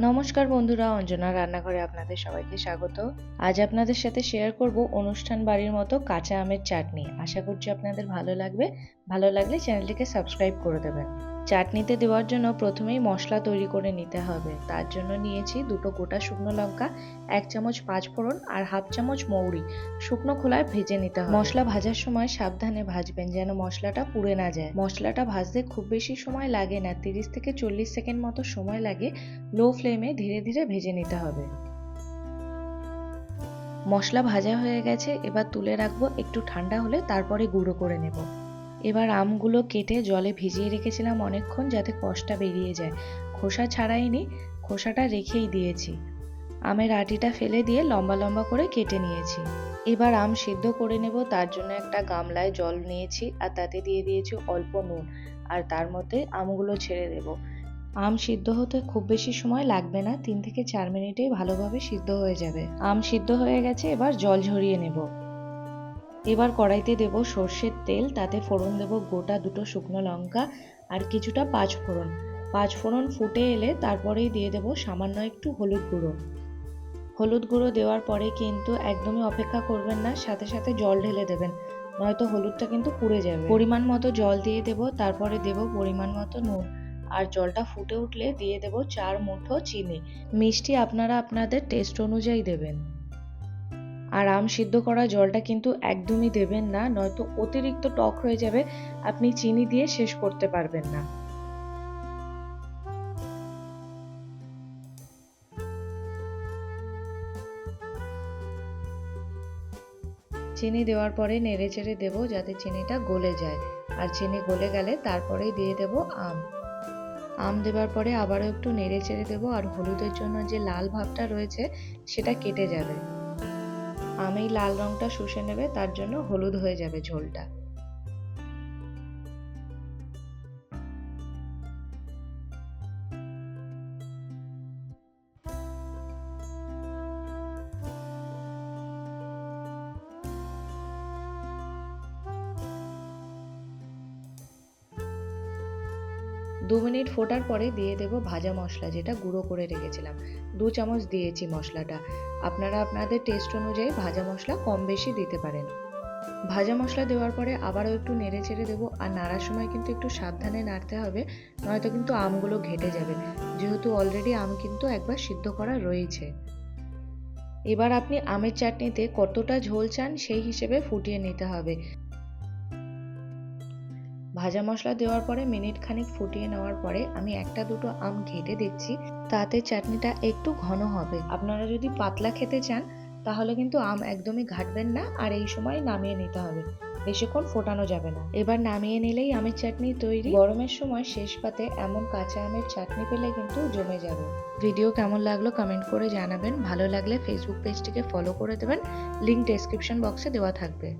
নমস্কার বন্ধুরা, অঞ্জনা রান্নাঘরে আপনাদের সবাইকে স্বাগত। আজ আপনাদের সাথে শেয়ার করব অনুষ্ঠান বাড়ির মতো কাঁচা আমের চাটনি। আশা করছি আপনাদের ভালো লাগবে। ভালো লাগলে চ্যানেলটিকে সাবস্ক্রাইব করে দেবেন। চাটনিতে দেওয়ার জন্য প্রথমেই মশলা তৈরি করে নিতে হবে। তার জন্য নিয়েছি দুটো গোটা শুকনো লঙ্কা, এক চামচ পাঁচ ফোড়ন আর হাফ চামচ মৌরি। শুকনো খোলায় ভেজে নিতে হবে। মশলা ভাজার সময় সাবধানে ভাজবেন যেন মশলাটা পুড়ে না যায়। মশলাটা ভাজতে খুব বেশি সময় লাগে না, তিরিশ থেকে চল্লিশ সেকেন্ড মতো সময় লাগে। লো ফ্লেমে ধীরে ধীরে ভেজে নিতে হবে। মশলা ভাজা হয়ে গেছে, এবার তুলে রাখব, একটু ঠান্ডা হলে তারপরে গুঁড়ো করে নেব। এবার আমগুলো কেটে জলে ভিজিয়ে রেখেছিলাম অনেকক্ষণ যাতে কষটা বেরিয়ে যায়। খোসা ছাড়াইনি, খোসাটা রেখেই দিয়েছি। আমের আটিটা ফেলে দিয়ে লম্বা লম্বা করে কেটে নিয়েছি। এবার আম সিদ্ধ করে নেব, তার জন্য একটা গামলায় জল নিয়েছি আর তাতে দিয়ে দিয়েছি অল্প নুন আর তার মধ্যে আমগুলো ছেড়ে দেব। আম সিদ্ধ হতে খুব বেশি সময় লাগবে না, তিন থেকে চার মিনিটেই ভালোভাবে সিদ্ধ হয়ে যাবে। আম সিদ্ধ হয়ে গেছে, এবার জল ঝরিয়ে নেব। এবার কড়াইতে দেব সর্ষের তেল, তাতে ফোড়ন দেব গোটা দুটো শুকনো লঙ্কা আর কিছুটা পাঁচ ফোড়ন। পাঁচ ফোড়ন ফুটে এলে তারপরেই দিয়ে দেব সামান্য একটু হলুদ গুঁড়ো। হলুদ গুঁড়ো দেওয়ার পরে কিন্তু একদমই অপেক্ষা করবেন না, সাথে সাথে জল ঢেলে দেবেন, নয়তো হলুদটা কিন্তু পুড়ে যাবে। পরিমাণ মতো জল দিয়ে দেব, তারপরে দেব পরিমাণ মতো নুন। আর জলটা ফুটে উঠলে দিয়ে দেব চার মুঠো চিনি। মিষ্টি আপনারা আপনাদের টেস্ট অনুযায়ী দেবেন। আর আম সিদ্ধ করা জলটা কিন্তু একদমই দেবেন না, নয়তো অতিরিক্ত টক হয়ে যাবে, আপনি চিনি দিয়ে শেষ করতে পারবেন না। চিনি দেওয়ার পরে নেড়ে চেড়ে দেবো যাতে চিনিটা গলে যায়। আর চিনি গলে গেলে তারপরেই দিয়ে দেব আম। আম দেওয়ার পরে আবারও একটু নেড়ে চেড়ে দেবো আর হলুদের জন্য যে লাল ভাবটা রয়েছে, সেটা কেটে যাবে। আমেই লাল রঙটা শুষে নেবে তার জন্য হলুদ হয়ে যাবে ঝোলটা। দু মিনিট ফোটার পরে দিয়ে দেব ভাজা মশলা, যেটা গুঁড়ো করে রেখেছিলাম। দু চামচ দিয়েছি মশলাটা। আপনারা আপনাদের টেস্ট অনুযায়ী ভাজা মশলা কম বেশি দিতে পারেন। ভাজা মশলা দেওয়ার পরে আবারও একটু নেড়ে চেড়ে দেবো। আর নাড়ার সময় কিন্তু একটু সাবধানে নাড়তে হবে, নয়তো কিন্তু আমগুলো ঘেটে যাবে। যেহেতু অলরেডি আম কিন্তু একবার সিদ্ধ করা রয়েছে। এবার আপনি আমের চাটনিতে কতটা ঝোল চান সেই হিসেবে ফুটিয়ে নিতে হবে। ভাজা মশলা দেওয়ার পরে মিনিট খানিক ফুটিয়ে নেওয়ার পরে আমি একটা দুটো আম ঘেটে দেখছি। তাতে চাটনিটা একটু ঘন হবে। আপনারা যদি পাতলা খেতে চান, তাহলে কিন্তু আম একদমই ঘাটবেন না আর এই সময় নামিয়ে নিতে হবে। বেশিক্ষণ ফোটানো যাবে না। এবার নামিয়ে নিলেই আমের চাটনি তৈরি। গরমের সময় শেষ পাতে এমন কাঁচা আমের চাটনি পেলে কিন্তু জমে যাবে। ভিডিও কেমন লাগল কমেন্ট করে জানাবেন। ভালো লাগলে ফেসবুক পেজটিকে ফলো করে দেবেন। লিঙ্ক ডেসক্রিপশন বক্সে দেওয়া থাকবে।